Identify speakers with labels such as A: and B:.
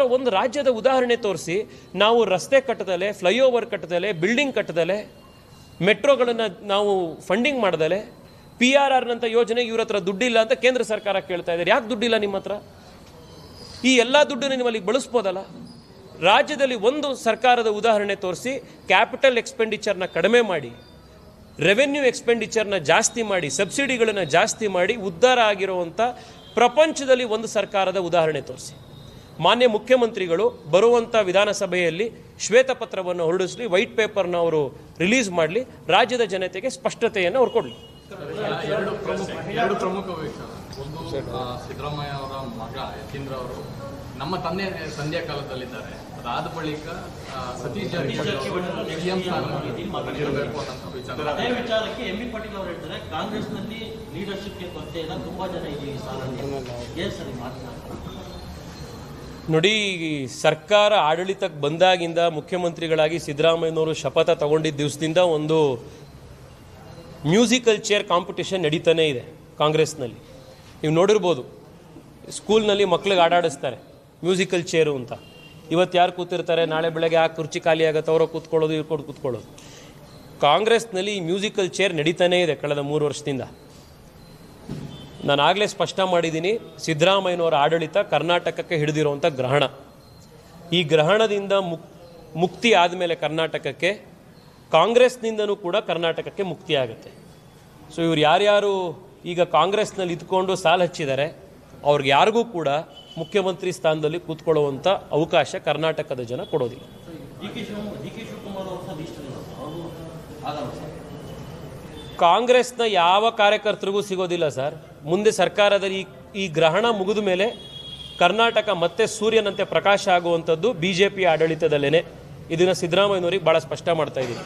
A: ಯಾವುದಾದ್ರೂ ಒಂದು ರಾಜ್ಯದ ಉದಾಹರಣೆ ತೋರಿಸಿ, ನಾವು ರಸ್ತೆ ಕಟ್ಟದಲೆ ಫ್ಲೈಓವರ್ ಕಟ್ಟದಲೆ ಬಿಲ್ಡಿಂಗ್ ಕಟ್ಟದಲೆ, ಮೆಟ್ರೋಗಳನ್ನು ನಾವು ಫಂಡಿಂಗ್ ಮಾಡ್ದಲೆ ಪಿ ಆರ್ ಆರ್ನಂಥ ಯೋಜನೆ ಇವ್ರ ಹತ್ರ ದುಡ್ಡಿಲ್ಲ ಅಂತ ಕೇಂದ್ರ ಸರ್ಕಾರ ಕೇಳ್ತಾ ಇದ್ದಾರೆ ಯಾಕೆ ದುಡ್ಡಿಲ್ಲ ನಿಮ್ಮ ಹತ್ರ? ಈ ಎಲ್ಲ ದುಡ್ಡನ್ನು ನೀವು ಅಲ್ಲಿಗೆ ಬಳಸ್ಬೋದಲ್ಲ? ರಾಜ್ಯದಲ್ಲಿ ಒಂದು ಸರ್ಕಾರದ ಉದಾಹರಣೆ ತೋರಿಸಿ ಕ್ಯಾಪಿಟಲ್ ಎಕ್ಸ್ಪೆಂಡಿಚರ್ನ ಕಡಿಮೆ ಮಾಡಿ ರೆವೆನ್ಯೂ ಎಕ್ಸ್ಪೆಂಡಿಚರ್ನ ಜಾಸ್ತಿ ಮಾಡಿ ಸಬ್ಸಿಡಿಗಳನ್ನು ಜಾಸ್ತಿ ಮಾಡಿ ಉದ್ಧಾರ ಆಗಿರುವಂಥ ಪ್ರಪಂಚದಲ್ಲಿ ಒಂದು ಸರ್ಕಾರದ ಉದಾಹರಣೆ ತೋರಿಸಿ. ಮಾನ್ಯ ಮುಖ್ಯಮಂತ್ರಿಗಳು ಬರುವಂಥ ವಿಧಾನಸಭೆಯಲ್ಲಿ ಶ್ವೇತಪತ್ರವನ್ನು ಹೊರಡಿಸಲಿ ವೈಟ್ ಪೇಪರ್ನ ಅವರು ರಿಲೀಸ್ ಮಾಡಲಿ ರಾಜ್ಯದ ಜನತೆಗೆ ಸ್ಪಷ್ಟತೆಯನ್ನು ಅವ್ರು ಕೊಡಲಿ.
B: ಎರಡು ಪ್ರಮುಖ ಎರಡು ಪ್ರಮುಖ ಒಂದು ಸಿದ್ದರಾಮಯ್ಯ ಅವರ ಮಗ ಯತೀಂದ್ರ ಅವರು ನಮ್ಮ ತಂದೆ ಸಂಧ್ಯಾ ಕಾಲದಲ್ಲಿದ್ದಾರೆ. ಅದಾದ ಬಳಿಕ ಸತೀಶ್ ಜಾರಕಿಹೊಳಿ ಸಿಎಂ ಇರಬೇಕು ಅನ್ನೋ ವಿಚಾರ.
C: ಅದೇ ವಿಚಾರಕ್ಕೆ ಎಂ ಬಿ ಪಾಟೀಲ್ ಅವರು ಹೇಳ್ತಾರೆ ಕಾಂಗ್ರೆಸ್ನಲ್ಲಿ ಲೀಡರ್ಶಿಪ್ಗೆ ಕೊರತೆ ಇಲ್ಲ ತುಂಬಾ ಜನ ಇದೆ ಈ ಸಾಲಲ್ಲಿ. ಏನ್ ಸರಿ ಮಾತನಾಡ್ತಾರೆ
A: ನೋಡಿ, ಸರ್ಕಾರ ಆಡಳಿತಕ್ಕೆ ಬಂದಾಗಿಂದ ಮುಖ್ಯಮಂತ್ರಿಗಳಾಗಿ ಸಿದ್ದರಾಮಯ್ಯನವರು ಶಪಥ ತಗೊಂಡಿದ್ದ ದಿವಸದಿಂದ ಒಂದು ಮ್ಯೂಸಿಕಲ್ ಚೇರ್ ಕಾಂಪಿಟೇಷನ್ ನಡೀತಾನೇ ಇದೆ ಕಾಂಗ್ರೆಸ್ನಲ್ಲಿ. ನೀವು ನೋಡಿರ್ಬೋದು, ಸ್ಕೂಲ್ನಲ್ಲಿ ಮಕ್ಳಿಗೆ ಆಡಾಡಿಸ್ತಾರೆ ಮ್ಯೂಸಿಕಲ್ ಚೇರು ಅಂತ. ಇವತ್ತು ಯಾರು ಕೂತಿರ್ತಾರೆ? ನಾಳೆ ಬೆಳಗ್ಗೆ ಆ ಕುರ್ಚಿ ಖಾಲಿ ಆಗುತ್ತೆ, ಅವರ ಕೂತ್ಕೊಳ್ಳೋದು, ಇವ್ರು ಕೂತ್ಕೊಳ್ಳೋದು. ಕಾಂಗ್ರೆಸ್ನಲ್ಲಿ ಮ್ಯೂಸಿಕಲ್ ಚೇರ್ ನಡೀತಾನೇ ಇದೆ ಕಳೆದ ಮೂರು ವರ್ಷದಿಂದ. ನಾನು ಆಗಲೇ ಸ್ಪಷ್ಟ ಮಾಡಿದ್ದೀನಿ ಸಿದ್ದರಾಮಯ್ಯನವರ ಆಡಳಿತ ಕರ್ನಾಟಕಕ್ಕೆ ಹಿಡಿದಿರುವಂಥ ಗ್ರಹಣ. ಈ ಗ್ರಹಣದಿಂದ ಮುಕ್, ಮುಕ್ತಿ ಆದಮೇಲೆ ಕರ್ನಾಟಕಕ್ಕೆ, ಕಾಂಗ್ರೆಸ್ನಿಂದನೂ ಕೂಡ ಕರ್ನಾಟಕಕ್ಕೆ ಮುಕ್ತಿ ಆಗುತ್ತೆ. ಸೊ ಇವ್ರು ಯಾರ್ಯಾರು ಈಗ ಕಾಂಗ್ರೆಸ್ನಲ್ಲಿ ಇದ್ಕೊಂಡು ಸಾಲ ಹಚ್ಚಿದ್ದಾರೆ ಅವ್ರಿಗೆ ಯಾರಿಗೂ ಕೂಡ ಮುಖ್ಯಮಂತ್ರಿ ಸ್ಥಾನದಲ್ಲಿ ಕೂತ್ಕೊಳ್ಳುವಂಥ ಅವಕಾಶ ಕರ್ನಾಟಕದ ಜನ ಕೊಡೋದಿಲ್ಲ. ಕಾಂಗ್ರೆಸ್ನ ಯಾವ ಕಾರ್ಯಕರ್ತರಿಗೂ ಸಿಗೋದಿಲ್ಲ ಸರ್. ಮುಂದೆ ಸರ್ಕಾರದಲ್ಲಿ ಈ ಈ ಗ್ರಹಣ ಮುಗಿದ ಮೇಲೆ ಕರ್ನಾಟಕ ಮತ್ತೆ ಸೂರ್ಯನಂತೆ ಪ್ರಕಾಶ ಆಗುವಂಥದ್ದು ಬಿ ಜೆ ಪಿ ಆಡಳಿತದಲ್ಲೇ ಇದನ್ನು ಸಿದ್ದರಾಮಯ್ಯನವರಿಗೆ ಭಾಳ ಸ್ಪಷ್ಟ ಮಾಡ್ತಾ ಇದ್ದೀನಿ.